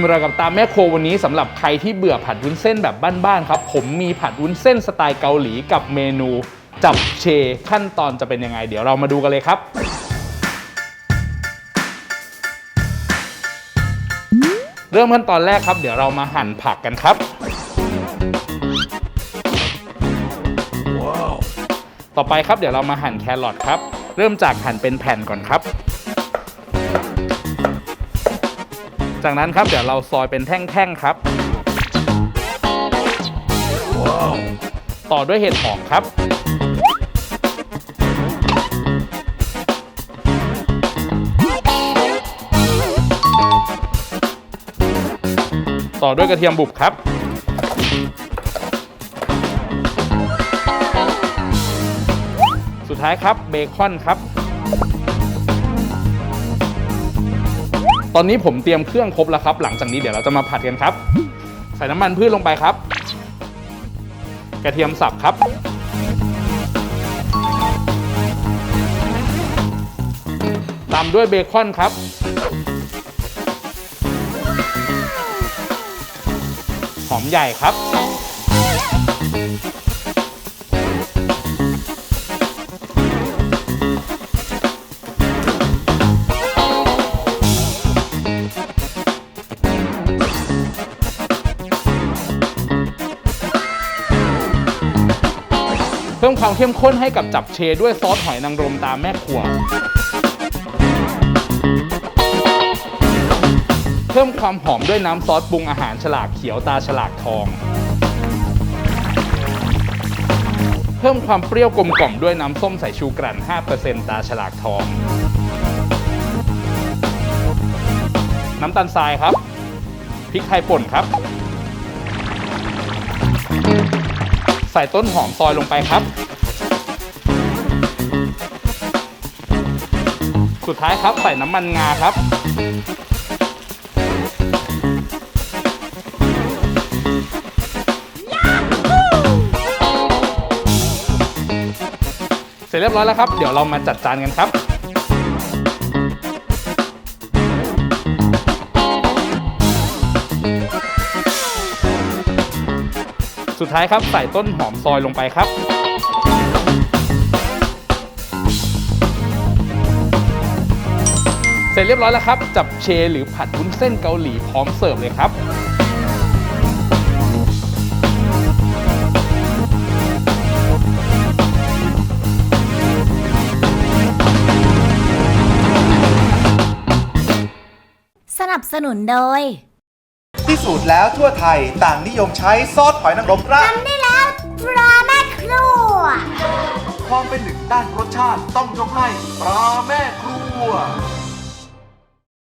มรกับตามแม่โครัววันนี้สำหรับใครที่เบื่อผัดวุ้นเส้นแบบบ้านๆครับ ผมมีผัดวุ้นเส้นสไตล์เกาหลีกับเมนู จับเชขั้นตอนจะเป็นยังไง เดี๋ยวเรามาดูกันเลยครับเริ่มขั้นตอนแรกครับ เดี๋ยวเรามาหั่นผักกันครับ ต่อไปครับเดี๋ยวเรามาหั่นแครอทครับ เริ่มจากหั่นเป็นแผ่นก่อนครับ จากนั้นครับเดี๋ยวเราซอยเป็นแท่งๆครับ ต่อด้วยเห็ดหอมครับ ต่อด้วยกระเทียมบุบครับ สุดท้ายครับเบคอนครับ ตอนนี้ผมเตรียมเครื่องครบแล้วครับ หลังจากนี้เดี๋ยวเราจะมาผัดกันครับ ใส่น้ำมันพืชลงไปครับ กระเทียมสับครับ ตามด้วยเบคอนครับ หอมใหญ่ครับ พิ่มความเข้มข้นให้กับจับเชด้วยซอสหอยนางรมตามแม่ครัว เพิ่มความหอมด้วยน้ำซอสปรุงอาหารฉลากเขียวตาฉลากทอง เพิ่มความเปรี้ยวกลมกล่อมด้วยน้ำส้มสายชูกรั่น 5%ตาฉลากทอง น้ำตาลทรายครับ พริกไทยป่นครับ ใส่ต้นหอมซอยลงไปครับ สุดท้ายครับใส่น้ำมันงาครับ เสร็จเรียบร้อยแล้วครับ เดี๋ยวเรามาจัดจานกันครับ สุดท้ายครับใส่ต้นหอมซอยลงไปครับ เสร็จเรียบร้อยแล้วครับ จับเชหรือผัดวุ้นเส้นเกาหลีพร้อมเสิร์ฟเลยครับสนับสนุนโดย พิสูจน์แล้วทั่วไทยต่างนิยมใช้ซอสหอยนางรมราดทำได้แล้วปลาแม่ครัว ความเป็นหนึ่งด้านรสชาติต้องยกให้ปลาแม่ครัว